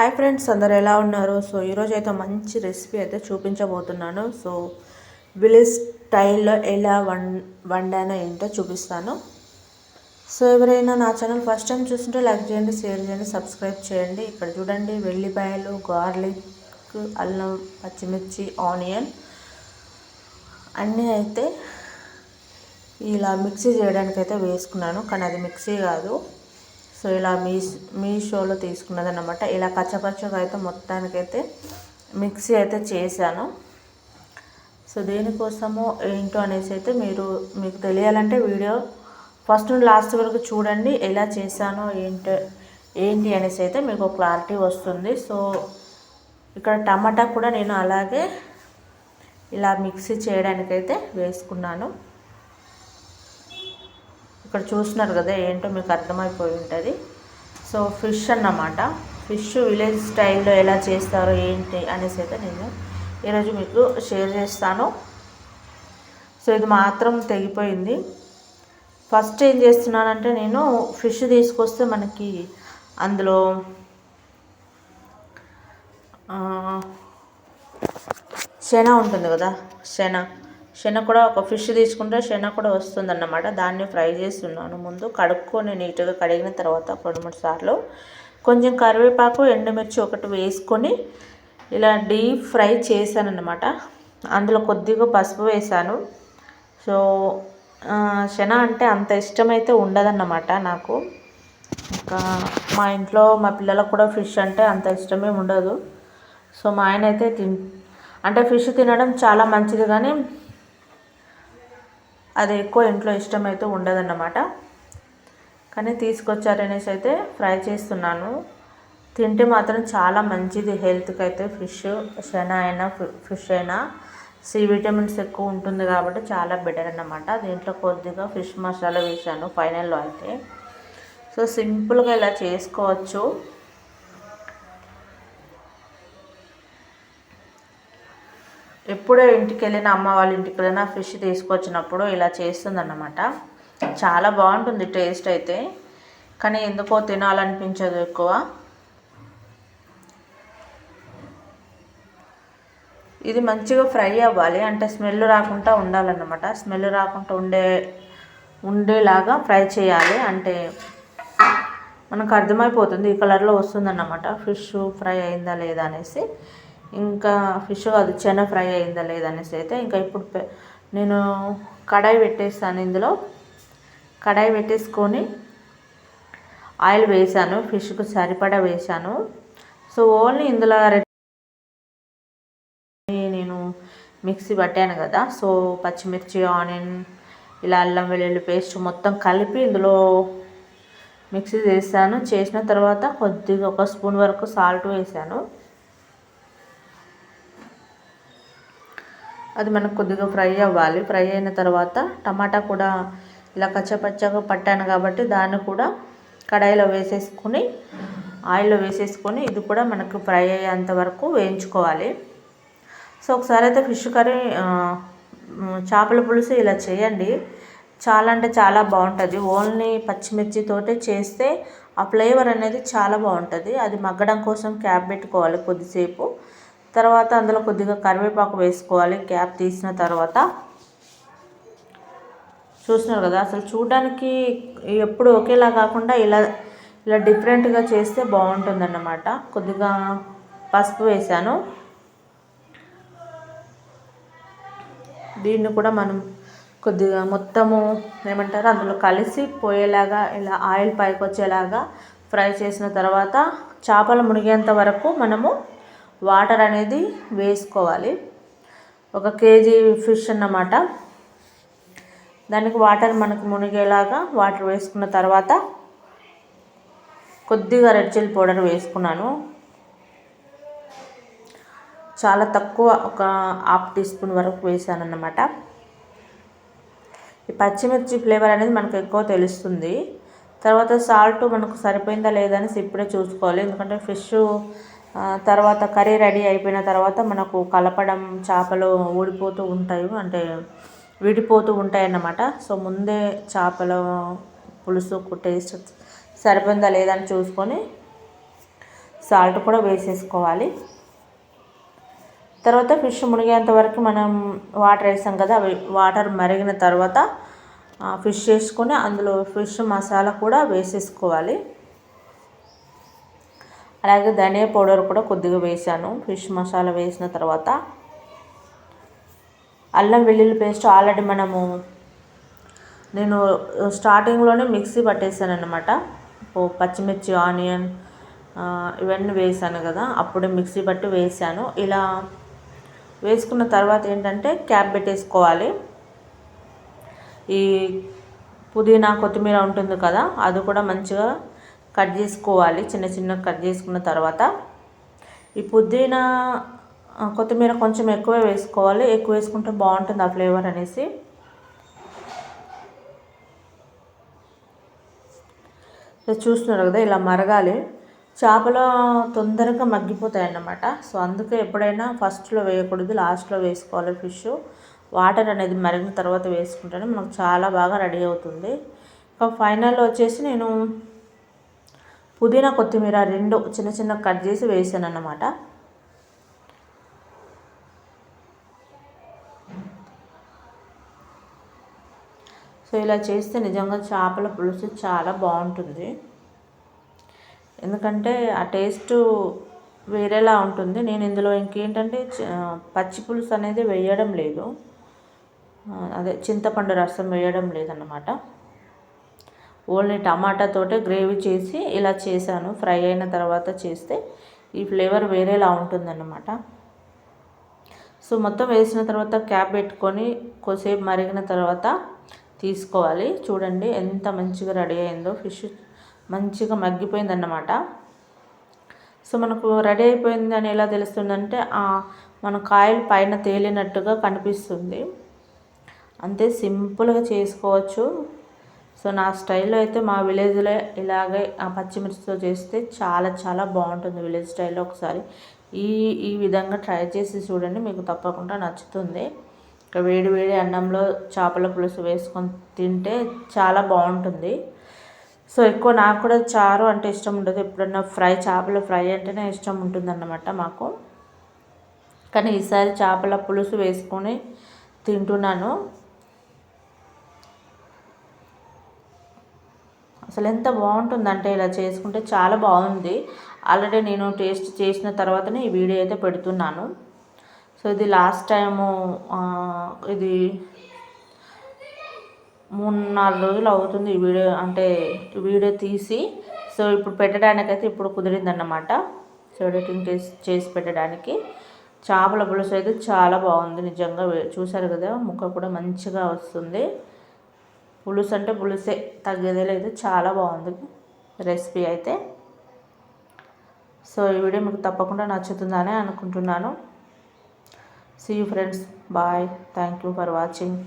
Hi friends అందరు ఎలా ఉన్నారు? సో ఈరోజు అయితే మంచి రెసిపీ అయితే చూపించబోతున్నాను. సో విలేజ్ స్టైల్లో ఎలా వం వండానో ఏంటో చూపిస్తాను. సో ఎవరైనా నా ఛానల్ ఫస్ట్ టైం చూస్తుంటే లైక్ చేయండి షేర్ చేయండి సబ్స్క్రైబ్ చేయండి. ఇక్కడ చూడండి వెల్లిపాయలు గార్లిక్ అల్లం పచ్చిమిర్చి ఆనియన్ అన్నీ అయితే ఇలా మిక్సీ చేయడానికి అయితే వేసుకున్నాను. కానీ అది మిక్సీ కాదు. సో ఇలా మీ మీషోలో తీసుకున్నది అనమాట ఇలా కచ్చపచ్చగా అయితే మొత్తానికైతే మిక్సీ అయితే చేశాను. సో దేనికోసమో ఏంటో అనేసి అయితే మీరు మీకు తెలియాలంటే వీడియో ఫస్ట్ నుండి లాస్ట్ వరకు చూడండి ఎలా చేశానో ఏంటో ఏంటి అనేసి అయితే మీకు క్లారిటీ వస్తుంది. సో ఇక్కడ టమాటా కూడా నేను అలాగే ఇలా మిక్సీ చేయడానికైతే వేసుకున్నాను. ఇక్కడ చూస్తున్నారు కదా ఏంటో మీకు అర్థమైపోయి ఉంటుంది. సో ఫిష్ అన్నమాట. ఫిష్ విలేజ్ స్టైల్లో ఎలా చేస్తారో ఏంటి అనేసి అయితే నేను ఈరోజు మీకు షేర్ చేస్తాను. సో ఇది మాత్రం తెగిపోయింది. ఫస్ట్ ఏం చేస్తున్నానంటే నేను ఫిష్ తీసుకొస్తే మనకి అందులో శన ఉంటుంది కదా శన. శనగ కూడా ఒక ఫిష్ తీసుకుంటే శనగ కూడా వస్తుందన్నమాట. దాన్ని ఫ్రై చేస్తున్నాను. ముందు కడుక్కొని నీట్గా కడిగిన తర్వాత రెండు మూడు సార్లు కొంచెం కరివేపాకు ఎండుమిర్చి ఒకటి వేసుకొని ఇలా డీప్ ఫ్రై చేశానన్నమాట. అందులో కొద్దిగా పసుపు వేసాను సో శన అంటే అంత ఇష్టమైతే ఉండదన్నమాట నాకు. ఇంకా మా ఇంట్లో మా పిల్లలకు కూడా ఫిష్ అంటే అంత ఇష్టమే ఉండదు. సో మా ఆయన అయితే తిన్ అంటే ఫిష్ తినడం చాలా మంచిది కానీ అది ఎక్కువ ఇంట్లో ఇష్టమైతే ఉండదన్నమాట. కానీ తీసుకొచ్చారనేసి అయితే ఫ్రై చేస్తున్నాను. తింటే మాత్రం చాలా మంచిది హెల్త్కి అయితే ఫిష్ శన అయినా ఫిష్ అయినా. సి విటమిన్స్ ఎక్కువ ఉంటుంది కాబట్టి చాలా బెటర్ అన్నమాట. దీంట్లో కొద్దిగా ఫిష్ మసాలా వేసాను ఫైనల్లో అయితే. సో సింపుల్గా ఇలా చేసుకోవచ్చు. ఇప్పుడే ఇంటికి వెళ్ళిన అమ్మ వాళ్ళ ఇంటికి వెళ్ళినా ఫిష్ తీసుకొచ్చినప్పుడు ఇలా చేస్తుందన్నమాట. చాలా బాగుంటుంది టేస్ట్ అయితే. కానీ ఎందుకో తినాలనిపించదు ఎక్కువ. ఇది మంచిగా ఫ్రై అవ్వాలి. అంటే స్మెల్ రాకుండా ఉండాలన్నమాట. స్మెల్ రాకుండా ఉండే ఉండేలాగా ఫ్రై చేయాలి. అంటే మనకు అర్థమైపోతుంది ఈ కలర్లో వస్తుందన్నమాట. ఫిష్ ఫ్రై అయిందా లేదా అనేసి. ఇంకా ఫిష్ అది చెన ఫ్రై అయిందా లేదనేసి అయితే ఇంకా ఇప్పుడు నేను కడాయి పెట్టేస్తాను ఇందులో. కడాయి పెట్టేసుకొని ఆయిల్ వేసాను ఫిష్కు సరిపడా వేసాను. సో ఓన్లీ ఇందులో నేను మిక్సీ పట్టాను కదా. సో పచ్చిమిర్చి ఆనియన్ ఇలా అల్లం వెల్లుల్లి పేస్ట్ మొత్తం కలిపి ఇందులో మిక్సీ చేశాను చేసిన తర్వాత కొద్దిగా ఒక స్పూన్ వరకు సాల్ట్ వేసాను. అది మనకు కొద్దిగా ఫ్రై అవ్వాలి. ఫ్రై అయిన తర్వాత టమాటా కూడా ఇలా కచ్చపచ్చగా పట్టాను కాబట్టి దాన్ని కూడా కడాయిలో వేసేసుకొని ఆయిల్లో వేసేసుకొని ఇది కూడా మనకు ఫ్రై అయ్యేంత వరకు వేయించుకోవాలి. సో ఒకసారి అయితే ఫిష్ కర్రీ చేపల పులుసు ఇలా చేయండి. చాలా అంటే చాలా బాగుంటుంది. ఓన్లీ పచ్చిమిర్చితోటే చేస్తే ఆ ఫ్లేవర్ అనేది చాలా బాగుంటుంది. అది మగ్గడం కోసం క్యాప్ పెట్టుకోవాలి కొద్దిసేపు. తర్వాత అందులో కొద్దిగా కరివేపాకు వేసుకోవాలి. క్యాప్ తీసిన తర్వాత చూస్తున్నారు కదా అసలు చూడడానికి ఎప్పుడు ఒకేలా కాకుండా ఇలా ఇలా డిఫరెంట్గా చేస్తే బాగుంటుందన్నమాట. కొద్దిగా పసుపు వేసాను దీన్ని కూడా మనం కొద్దిగా మొత్తము ఏమంటారు అందులో కలిసి పోయేలాగా ఇలా ఆయిల్ పైకి వచ్చేలాగా ఫ్రై చేసిన తర్వాత చేపలు మునిగేంత వరకు మనము వాటర్ అనేది వేసుకోవాలి. ఒక కేజీ ఫిష్ అన్నమాట. దానికి వాటర్ మనకు మునిగేలాగా వాటర్ వేసుకున్న తర్వాత కొద్దిగా రెడ్ చిల్లీ పౌడర్ వేసుకున్నాను. చాలా తక్కువ ఒక హాఫ్ టీ స్పూన్ వరకు వేసాను అన్నమాట ఈ పచ్చిమిర్చి ఫ్లేవర్ అనేది మనకు ఎక్కువ తెలుస్తుంది. తర్వాత సాల్ట్ మనకు సరిపోయిందా లేదా అనేసి ఇప్పుడే చూసుకోవాలి. ఎందుకంటే ఫిష్ తర్వాత కర్రీ రెడీ అయిపోయిన తర్వాత మనకు కలపడం చేపలు ఊడిపోతూ ఉంటాయి. అంటే విడిపోతూ ఉంటాయి అన్నమాట సో ముందే చేపల పులుసు టేస్ట్ సరిపోయిందా లేదా అని చూసుకొని సాల్ట్ కూడా వేసేసుకోవాలి. తర్వాత ఫిష్ మునిగేంత వరకు మనం వాటర్ వేసాం కదా అవి వాటర్ మరిగిన తర్వాత ఫిష్ వేసుకొని అందులో ఫిష్ మసాలా కూడా వేసేసుకోవాలి. అలాగే ధనియా పౌడర్ కూడా కొద్దిగా వేసాను ఫిష్ మసాలా వేసిన తర్వాత అల్లం వెల్లుల్లి పేస్ట్ ఆల్రెడీ మనము నేను స్టార్టింగ్లోనే మిక్సీ పట్టేసాను అనమాట పచ్చిమిర్చి ఆనియన్ ఇవన్నీ వేసాను కదా అప్పుడే మిక్సీ పట్టి వేసాను ఇలా వేసుకున్న తర్వాత ఏంటంటే క్యాప్ పెట్టేసుకోవాలి. ఈ పుదీనా కొత్తిమీర ఉంటుంది కదా అది కూడా మంచిగా కట్ చేసుకోవాలి. చిన్న చిన్న కట్ చేసుకున్న తర్వాత ఈ పుదీనా కొత్తిమీర కొంచెం ఎక్కువ వేసుకోవాలి. ఎక్కువ వేసుకుంటే బాగుంటుంది ఆ ఫ్లేవర్ అనేసి. చూస్తున్నారు కదా ఇలా మరగాలి. చేపలు తొందరగా మగ్గిపోతాయి అన్నమాట సో అందుకే ఎప్పుడైనా ఫస్ట్లో వేయకూడదు లాస్ట్లో వేసుకోవాలి ఫిష్. వాటర్ అనేది మరిగిన తర్వాత వేసుకుంటేనే మనకు చాలా బాగా రెడీ అవుతుంది. ఇంకా ఫైనల్లో వచ్చేసి నేను పుదీనా కొత్తిమీర రెండు చిన్న చిన్న కట్ చేసి వేసాను అన్నమాట సో ఇలా చేస్తే నిజంగా చేపల పులుసు చాలా బాగుంటుంది. ఎందుకంటే ఆ టేస్ట్ వేరేలా ఉంటుంది. నేను ఇందులో ఇంకేంటంటే పచ్చి పులుసు అనేది వేయడం లేదు. అదే చింతపండు రసం వేయడం లేదన్నమాట. ఓన్లీ టమాటాతోటే గ్రేవీ చేసి ఇలా చేశాను. ఫ్రై అయిన తర్వాత చేస్తే ఈ ఫ్లేవర్ వేరేలా ఉంటుందన్నమాట. సో మొత్తం వేసిన తర్వాత క్యాప్ పెట్టుకొని కొద్దిసేపు మరిగిన తర్వాత తీసుకోవాలి. చూడండి ఎంత మంచిగా రెడీ అయిందో. ఫిష్ మంచిగా మగ్గిపోయిందన్నమాట. సో మనకు రెడీ అయిపోయింది అని ఎలా తెలుస్తుందంటే మన కాయలు పైన తేలినట్టుగా కనిపిస్తుంది. అంతే సింపుల్గా చేసుకోవచ్చు. సో నా స్టైల్లో అయితే మా విలేజ్లో ఇలాగే ఆ పచ్చిమిర్చితో చేస్తే చాలా చాలా బాగుంటుంది విలేజ్ స్టైల్లో ఒకసారి. ఈ ఈ విధంగా ట్రై చేసి చూడండి మీకు తప్పకుండా నచ్చుతుంది. ఇక వేడి వేడి అన్నంలో చేపల పులుసు వేసుకొని తింటే చాలా బాగుంటుంది. సో ఎక్కువ నాకు కూడా చారు అంటే ఇష్టం ఉండదు. ఎప్పుడన్నా ఫ్రై చేపల ఫ్రై అంటేనే ఇష్టం ఉంటుందన్నమాట మాకు. కానీ ఈసారి చేపల పులుసు వేసుకొని తింటున్నాను. అసలు ఎంత బాగుంటుందంటే ఇలా చేసుకుంటే చాలా బాగుంది. ఆల్రెడీ నేను టేస్ట్ చేసిన తర్వాతనే ఈ వీడియో అయితే పెడుతున్నాను. సో ఇది లాస్ట్ టైము ఇది మూడు నాలుగు రోజులు అవుతుంది ఈ వీడియో అంటే వీడియో తీసి. సో ఇప్పుడు పెట్టడానికైతే ఇప్పుడు కుదిరిందన్నమాట. సో ఎడిటింగ్ చేసి చేసి పెట్టడానికి. చేపల పులుసు అయితే చాలా బాగుంది నిజంగా. చూసారు కదా ముక్క కూడా మంచిగా వస్తుంది. పులుసు అంటే పులుసే. తగ్గేదే లేదు. చాలా బాగుంది రెసిపీ అయితే. సో ఈ వీడియో మీకు తప్పకుండా నచ్చుతుందని అనుకుంటున్నాను. See you friends bye thank you for watching